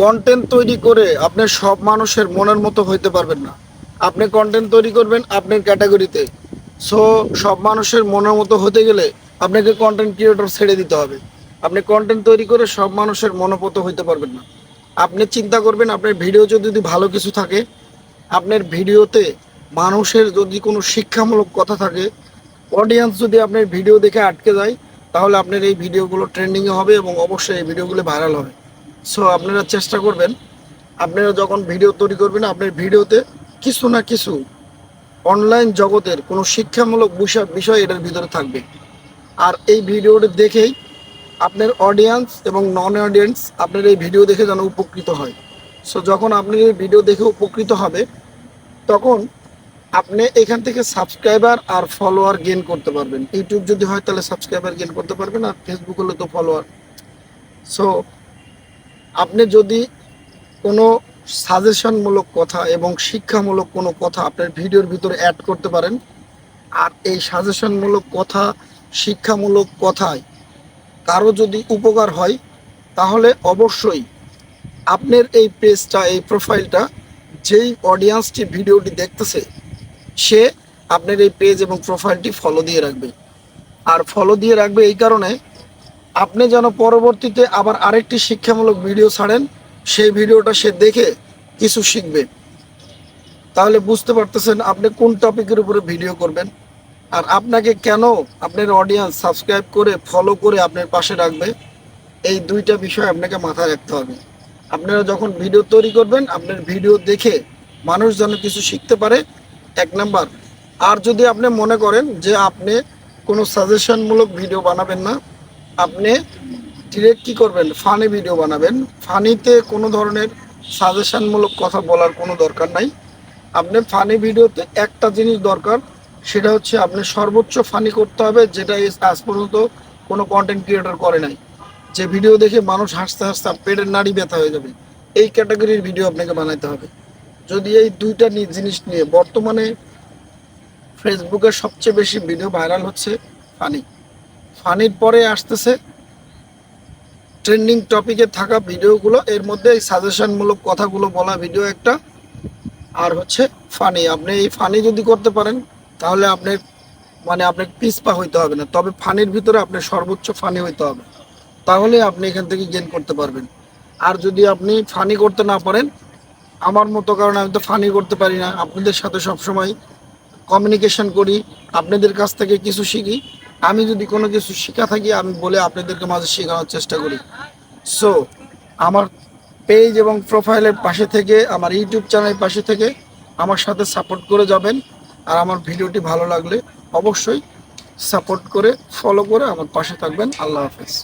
Content তৈরি করে আপনি সব মানুষের মনের মতো হইতে পারবেন না। আপনি কন্টেন্ট তৈরি করবেন আপনার ক্যাটাগরিতে সো সব মানুষের মনের মতো হতে গেলে আপনাকে কন্টেন্ট ক্রিয়েটর ছেড়ে দিতে হবে। আপনি কন্টেন্ট তৈরি করে সব মানুষের মনোপত হইতে পারবেন না। আপনি চিন্তা করবেন, আপনার ভিডিও যদি ভালো কিছু থাকে, আপনার ভিডিওতে মানুষের যদি কোনো শিক্ষামূলক কথা থাকে অডিয়েন্স যদি আপনার ভিডিও দেখে আটকে যায়, তাহলে আপনার এই ভিডিওগুলো ট্রেন্ডিংয়ে হবে এবং অবশ্যই এই ভিডিওগুলো ভাইরাল হবে। সো আপনারা চেষ্টা করবেন। আপনারা যখন ভিডিও তৈরি করবেন, আপনার ভিডিওতে কিছু না কিছু অনলাইন জগতের কোনো শিক্ষামূলক বিষয় বিষয় এটার ভিতরে থাকবে। আর এই ভিডিওটা দেখেই আপনার অডিয়েন্স এবং নন অডিয়েন্স আপনার এই ভিডিও দেখে যেন উপকৃত হয়। সো যখন আপনি এই ভিডিও দেখে উপকৃত হবে, তখন আপনি এখান থেকে সাবস্ক্রাইবার আর ফলোয়ার গেইন করতে পারবেন। ইউটিউব যদি হয়, তাহলে সাবস্ক্রাইবার গেইন করতে পারবেন আর ফেসবুক হলে তো ফলোয়ার সো আপনি যদি কোনো সাজেশনমূলক কথা এবং শিক্ষামূলক কোনো কথা আপনার ভিডিওর ভিতরে অ্যাড করতে পারেন, আর এই সাজেশনমূলক কথা, শিক্ষামূলক কথায় কারও যদি উপকার হয়, তাহলে অবশ্যই আপনার এই পেজটা এই প্রোফাইলটা যেই অডিয়েন্সটি ভিডিওটি দেখতেছে, সে আপনার এই পেজ এবং প্রোফাইলটি ফলো দিয়ে রাখবে। আর ফলো দিয়ে রাখবে এই কারণে আপনি যেন পরবর্তীতে আবার আরেকটি শিক্ষামূলক ভিডিও ছাড়েন, সেই ভিডিওটা সে দেখে কিছু শিখবে। তাহলে বুঝতে পারতেছেন আপনি কোন টপিকের উপরে ভিডিও করবেন আর আপনাকে কেন আপনার অডিয়েন্স সাবস্ক্রাইব করে ফলো করে আপনার পাশে রাখবে, এই দুইটা বিষয় আপনাকে মাথায় রাখতে হবে। আপনারা যখন ভিডিও তৈরি করবেন, আপনার ভিডিও দেখে মানুষ যেন কিছু শিখতে পারে। এক নাম্বার, আর যদি আপনি মনে করেন যে আপনি কোনো সাজেশনমূলক ভিডিও বানাবেন না আপনি ডিরেক্ট কী করবেন? ফানি ভিডিও বানাবেন। ফানিতে কোনো ধরনের সাজেশনমূলক কথা বলার কোনো দরকার নাই। আপনি ফানি ভিডিওতে একটা জিনিস দরকার, সেটা হচ্ছে আপনি সর্বোচ্চ ফানি করতে হবে, যেটা আজ পর্যন্ত কোনো কন্টেন্ট ক্রিয়েটর করে নাই। যে ভিডিও দেখে মানুষ হাসতে হাসতে পেটের নাড়ি ব্যথা হয়ে যাবে। এই ক্যাটাগরির ভিডিও আপনাকে বানাইতে হবে। যদি এই দুইটা জিনিস নিয়ে বর্তমানে ফেসবুকে সবচেয়ে বেশি ভিডিও ভাইরাল হচ্ছে ফানি ফানির পরে আসতেছে। ট্রেন্ডিং টপিকে থাকা ভিডিওগুলো, এর মধ্যে এই সাজেশনমূলক কথাগুলো বলা ভিডিও একটা। আর হচ্ছে ফানি আপনি এই ফানি যদি করতে পারেন, তাহলে আপনি মানে আপনার পিসপা হইতে হবে না। তবে ফানির ভিতরে আপনার সর্বোচ্চ ফানি হইতে হবে। তাহলে আপনি এখান থেকে গেন করতে পারবেন। আর যদি আপনি ফানি করতে না পারেন, আমার মতো কারণ আমি তো ফানি করতে পারি না। আপনাদের সাথে সবসময় কমিউনিকেশন করি। আপনাদের কাছ থেকে কিছু শিখি। আমি যদি কোনো কিছু শেখা থাকি, আমি বলে আপনাদেরকে মাঝে শেখানোর চেষ্টা করি। সো আমার পেজ এবং প্রোফাইলের পাশে থেকে, আমার ইউটিউব চ্যানেলের পাশে থেকে আমার সাথে সাপোর্ট করে যাবেন। আর আমার ভিডিওটি ভালো লাগলে অবশ্যই সাপোর্ট করে ফলো করে আমার পাশে থাকবেন। আল্লাহ হাফেজ।